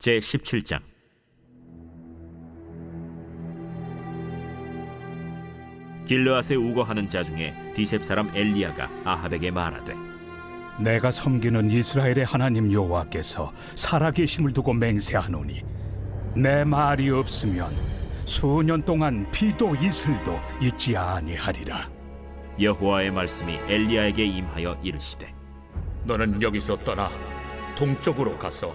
제 17장. 길르앗에 우거하는 자 중에 디셉 사람 엘리야가 아합에게 말하되 내가 섬기는 이스라엘의 하나님 여호와께서 살아계심을 두고 맹세하노니 내 말이 없으면 수년 동안 비도 이슬도 있지 아니하리라. 여호와의 말씀이 엘리야에게 임하여 이르시되 너는 여기서 떠나 동쪽으로 가서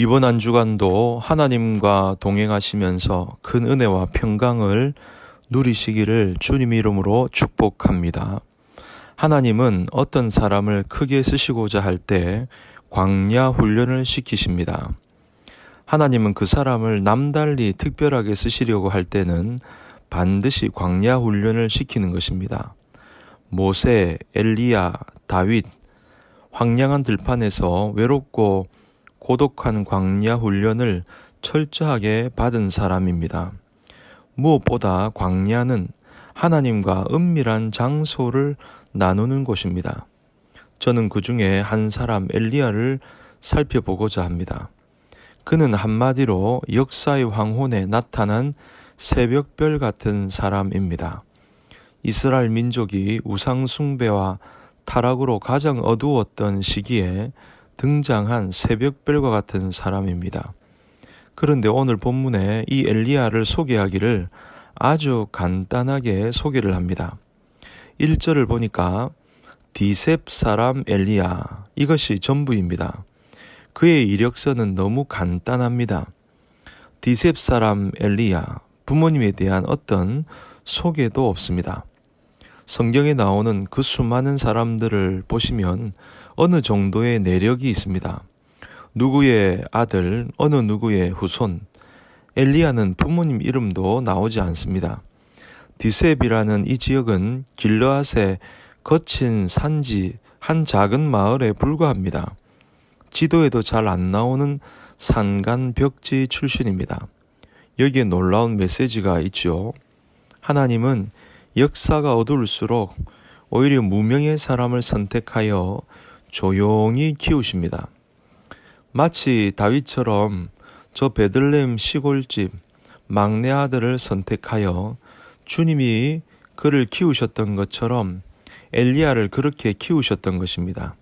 이번 한 주간도 하나님과 동행하시면서 큰 은혜와 평강을 누리시기를 주님 이름으로 축복합니다. 하나님은 어떤 사람을 크게 쓰시고자 할 때 광야 훈련을 시키십니다. 하나님은 그 사람을 남달리 특별하게 쓰시려고 할 때는 반드시 광야 훈련을 시키는 것입니다. 모세, 엘리야, 다윗, 황량한 들판에서 외롭고 고독한 광야 훈련을 철저하게 받은 사람입니다. 무엇보다 광야는 하나님과 은밀한 장소를 나누는 곳입니다. 저는 그 중에 한 사람 엘리야를 살펴보고자 합니다. 그는 한마디로 역사의 황혼에 나타난 새벽별 같은 사람입니다. 이스라엘 민족이 우상숭배와 타락으로 가장 어두웠던 시기에 등장한 새벽별과 같은 사람입니다. 그런데 오늘 본문에 이 엘리야를 소개하기를 아주 간단하게 소개를 합니다. 1절을 보니까 디셉 사람 엘리야 이것이 전부입니다. 그의 이력서는 너무 간단합니다. 디셉 사람 엘리야 부모님에 대한 어떤 소개도 없습니다. 성경에 나오는 그 수많은 사람들을 보시면 어느 정도의 내력이 있습니다. 누구의 아들, 어느 누구의 후손, 엘리야는 부모님 이름도 나오지 않습니다. 디셉이라는 이 지역은 길르앗의 거친 산지 한 작은 마을에 불과합니다. 지도에도 잘 안 나오는 산간 벽지 출신입니다. 여기에 놀라운 메시지가 있죠. 하나님은 역사가 어두울수록 오히려 무명의 사람을 선택하여 조용히 키우십니다. 마치 다윗처럼 저 베들레헴 시골집 막내 아들을 선택하여 주님이 그를 키우셨던 것처럼 엘리야를 그렇게 키우셨던 것입니다.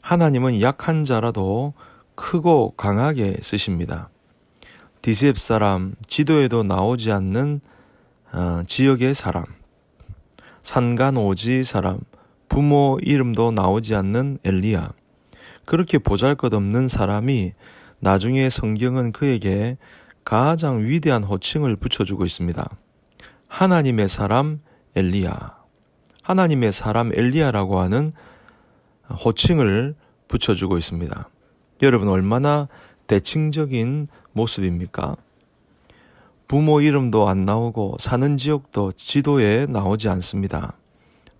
하나님은 약한 자라도 크고 강하게 쓰십니다. 디셉 사람, 지도에도 나오지 않는 어, 지역의 사람, 산간 오지 사람, 부모 이름도 나오지 않는 엘리야. 그렇게 보잘것없는 사람이 나중에 성경은 그에게 가장 위대한 호칭을 붙여주고 있습니다. 하나님의 사람 엘리야. 하나님의 사람 엘리야라고 하는 호칭을 붙여주고 있습니다. 여러분 얼마나 대칭적인 모습입니까? 부모 이름도 안 나오고 사는 지역도 지도에 나오지 않습니다.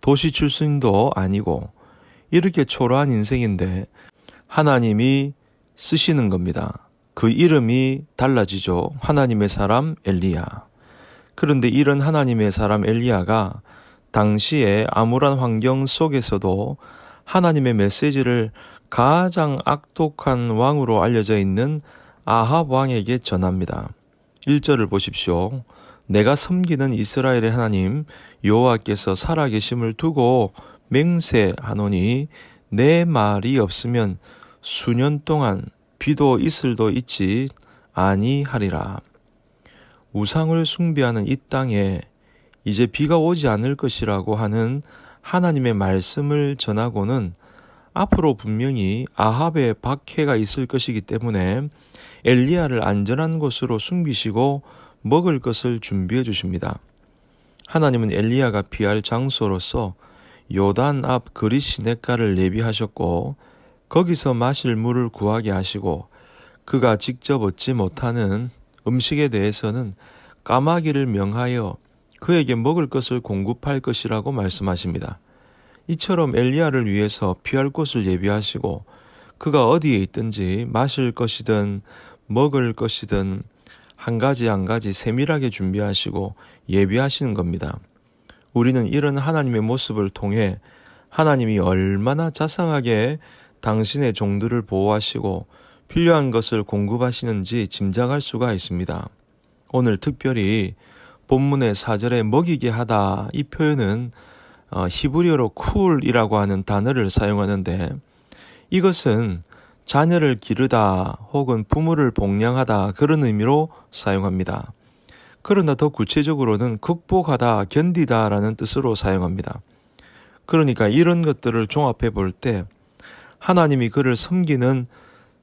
도시 출신도 아니고 이렇게 초라한 인생인데 하나님이 쓰시는 겁니다. 그 이름이 달라지죠. 하나님의 사람 엘리야. 그런데 이런 하나님의 사람 엘리야가 당시에 암울한 환경 속에서도 하나님의 메시지를 가장 악독한 왕으로 알려져 있는 아합 왕에게 전합니다. 1절을 보십시오. 내가 섬기는 이스라엘의 하나님 여호와께서 살아계심을 두고 맹세하노니 내 말이 없으면 수년 동안 비도 이슬도 있지 아니하리라. 우상을 숭배하는 이 땅에 이제 비가 오지 않을 것이라고 하는 하나님의 말씀을 전하고는 앞으로 분명히 아합의 박해가 있을 것이기 때문에 엘리야를 안전한 곳으로 숨기시고 먹을 것을 준비해 주십니다. 하나님은 엘리야가 피할 장소로서 요단 앞 그리 시냇가를 예비하셨고 거기서 마실 물을 구하게 하시고 그가 직접 얻지 못하는 음식에 대해서는 까마귀를 명하여 그에게 먹을 것을 공급할 것이라고 말씀하십니다. 이처럼 엘리야를 위해서 피할 곳을 예비하시고 그가 어디에 있든지 마실 것이든 먹을 것이든 한 가지 한 가지 세밀하게 준비하시고 예비하시는 겁니다. 우리는 이런 하나님의 모습을 통해 하나님이 얼마나 자상하게 당신의 종들을 보호하시고 필요한 것을 공급하시는지 짐작할 수가 있습니다. 오늘 특별히 본문의 4절에 먹이게 하다 이 표현은 어, 히브리어로 쿨이라고 하는 단어를 사용하는데 이것은 자녀를 기르다 혹은 부모를 복양하다 그런 의미로 사용합니다. 그러나 더 구체적으로는 극복하다, 견디다 라는 뜻으로 사용합니다. 그러니까 이런 것들을 종합해 볼 때 하나님이 그를 섬기는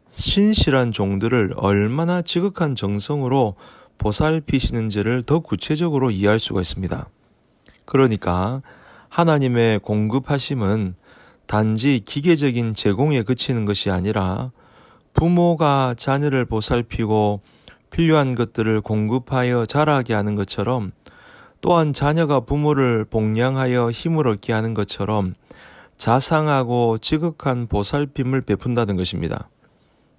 신실한 종들을 얼마나 지극한 정성으로 보살피시는지를 더 구체적으로 이해할 수가 있습니다. 그러니까 하나님의 공급하심은 단지 기계적인 제공에 그치는 것이 아니라 부모가 자녀를 보살피고 필요한 것들을 공급하여 자라게 하는 것처럼 또한 자녀가 부모를 복양하여 힘을 얻게 하는 것처럼 자상하고 지극한 보살핌을 베푼다는 것입니다.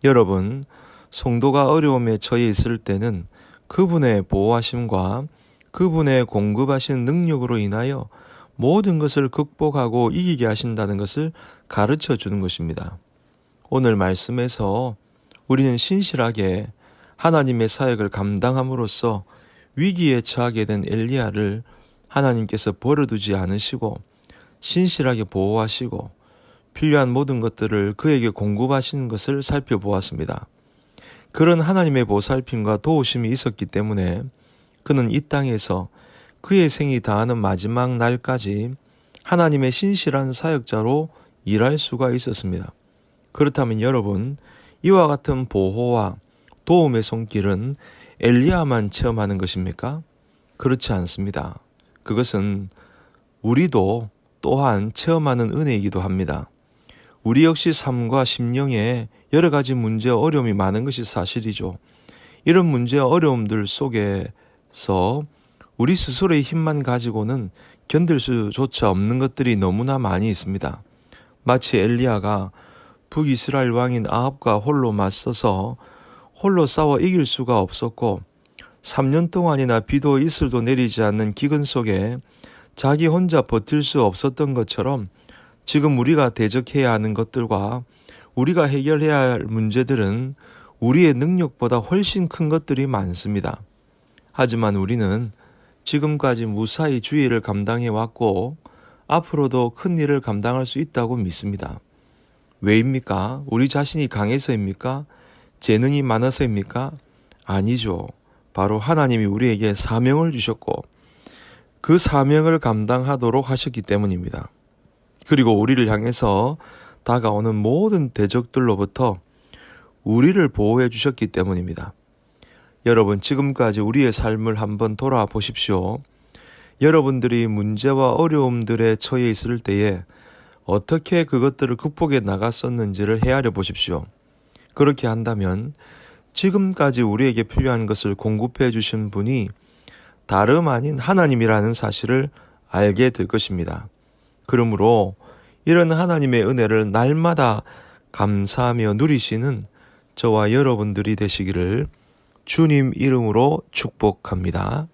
여러분, 성도가 어려움에 처해 있을 때는 그분의 보호하심과 그분의 공급하신 능력으로 인하여 모든 것을 극복하고 이기게 하신다는 것을 가르쳐 주는 것입니다. 오늘 말씀에서 우리는 신실하게 하나님의 사역을 감당함으로써 위기에 처하게 된 엘리야를 하나님께서 버려두지 않으시고 신실하게 보호하시고 필요한 모든 것들을 그에게 공급하시는 것을 살펴보았습니다. 그런 하나님의 보살핌과 도우심이 있었기 때문에 그는 이 땅에서 그의 생이 다하는 마지막 날까지 하나님의 신실한 사역자로 일할 수가 있었습니다. 그렇다면 여러분, 이와 같은 보호와 도움의 손길은 엘리야만 체험하는 것입니까? 그렇지 않습니다. 그것은 우리도 또한 체험하는 은혜이기도 합니다. 우리 역시 삶과 심령에 여러 가지 문제, 어려움이 많은 것이 사실이죠. 이런 문제, 어려움들 속에서 우리 스스로의 힘만 가지고는 견딜 수조차 없는 것들이 너무나 많이 있습니다. 마치 엘리야가 북이스라엘 왕인 아합과 홀로 맞서서 홀로 싸워 이길 수가 없었고 3년 동안이나 비도 이슬도 내리지 않는 기근 속에 자기 혼자 버틸 수 없었던 것처럼 지금 우리가 대적해야 하는 것들과 우리가 해결해야 할 문제들은 우리의 능력보다 훨씬 큰 것들이 많습니다. 하지만 우리는 지금까지 무사히 주의를 감당해 왔고 앞으로도 큰 일을 감당할 수 있다고 믿습니다. 왜입니까? 우리 자신이 강해서입니까? 재능이 많아서입니까? 아니죠. 바로 하나님이 우리에게 사명을 주셨고 그 사명을 감당하도록 하셨기 때문입니다. 그리고 우리를 향해서 다가오는 모든 대적들로부터 우리를 보호해 주셨기 때문입니다. 여러분, 지금까지 우리의 삶을 한번 돌아보십시오. 여러분들이 문제와 어려움들에 처해 있을 때에 어떻게 그것들을 극복해 나갔었는지를 헤아려 보십시오. 그렇게 한다면 지금까지 우리에게 필요한 것을 공급해 주신 분이 다름 아닌 하나님이라는 사실을 알게 될 것입니다. 그러므로 이런 하나님의 은혜를 날마다 감사하며 누리시는 저와 여러분들이 되시기를 주님 이름으로 축복합니다.